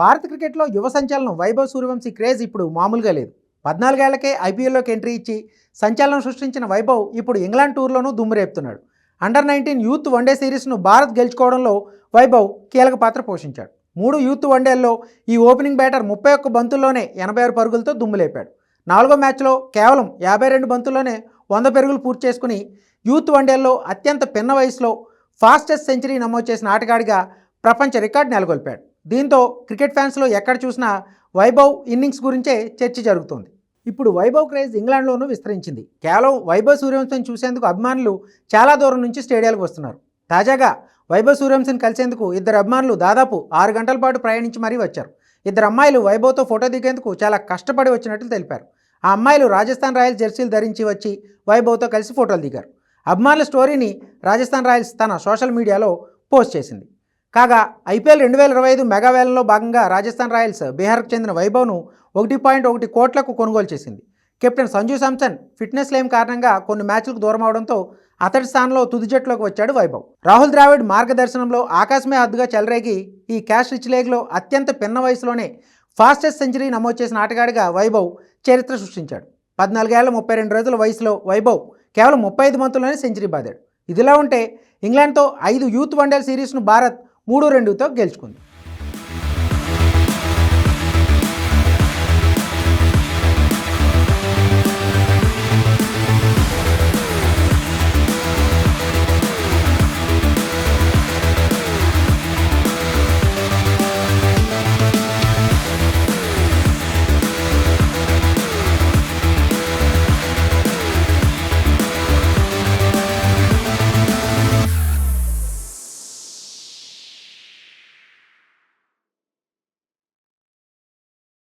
భారత క్రికెట్లో యువ సంచలనం వైభవ్ సూర్యవంశీ క్రేజ్ ఇప్పుడు మామూలుగా లేదు. పద్నాలుగేళ్ళకే ఐపీఎల్లోకి ఎంట్రీ ఇచ్చి సంచలనం సృష్టించిన వైభవ్ ఇప్పుడు ఇంగ్లాండ్ టూర్లోనూ దుమ్మురేపుతున్నాడు under nineteen youth one day సిరీస్ను భారత్ గెలుచుకోవడంలో వైభవ్ కీలక పాత్ర పోషించాడు. మూడు యూత్ వన్డేల్లో ఈ ఓపెనింగ్ బ్యాటర్ ముప్పై ఒక్క బంతుల్లోనే ఎనభై ఆరు పరుగులతో దుమ్ములేపాడు నాలుగో మ్యాచ్లో కేవలం యాభై రెండు బంతుల్లోనే వంద పెరుగులు పూర్తి చేసుకుని యూత్ వన్డేల్లో అత్యంత పిన్న వయసులో ఫాస్టెస్ట్ సెంచరీ నమోదు చేసిన ఆటగాడిగా ప్రపంచ రికార్డు నెలకొల్పాడు. దీంతో క్రికెట్ ఫ్యాన్స్లో ఎక్కడ చూసినా వైభవ్ ఇన్నింగ్స్ గురించే చర్చ జరుగుతోంది. ఇప్పుడు వైభవ్ క్రేజ్ ఇంగ్లాండ్లోనూ విస్తరించింది. కేవలం వైభవ్ సూర్యవంశం చూసేందుకు అభిమానులు చాలా దూరం నుంచి స్టేడియాలకు వస్తున్నారు. తాజాగా వైభవ్ సూర్యవంశం కలిసేందుకు ఇద్దరు అభిమానులు దాదాపు ఆరు గంటల పాటు ప్రయాణించి మరీ వచ్చారు. ఇద్దరు అమ్మాయిలు వైభవ్తో ఫోటో దిగేందుకు చాలా కష్టపడి వచ్చినట్లు తెలిపారు. ఆ అమ్మాయిలు రాజస్థాన్ రాయల్స్ జెర్సీలు ధరించి వచ్చి వైభవ్తో కలిసి ఫోటోలు దిగారు. అభిమానుల స్టోరీని రాజస్థాన్ రాయల్స్ తన సోషల్ మీడియాలో పోస్ట్ చేసింది. కాగా ఐపీఎల్ రెండు వేల ఇరవై ఐదు మెగావేలంలో భాగంగా రాజస్థాన్ రాయల్స్ బీహార్కు చెందిన వైభవ్ను ఒకటి పాయింట్ ఒకటి కోట్లకు కొనుగోలు చేసింది. కెప్టెన్ సంజు శాంసన్ ఫిట్నెస్ లేని కారణంగా కొన్ని మ్యాచ్లకు దూరం అవడంతో అతడి స్థానంలో తుది జట్టులోకి వచ్చాడు వైభవ్. రాహుల్ ద్రావిడ్ మార్గదర్శనంలో ఆకాశమే హద్దుగా చెలరేగి ఈ క్యాష్ రిచ్ లేగ్లో అత్యంత పిన్న వయసులోనే ఫాస్టెస్ట్ సెంచరీ నమోదు చేసిన ఆటగాడిగా వైభవ్ చరిత్ర సృష్టించాడు. పద్నాలుగేళ్ళ ముప్పై రెండు రోజుల వయసులో వైభవ్ కేవలం ముప్పై ఐదు మంతుల్లోనే సెంచరీ బాదాడు. ఇదిలా ఉంటే ఇంగ్లాండ్తో ఐదు యూత్ వన్డేల సిరీస్ను భారత్ మూడు రెండుతో గెలుచుకుంది.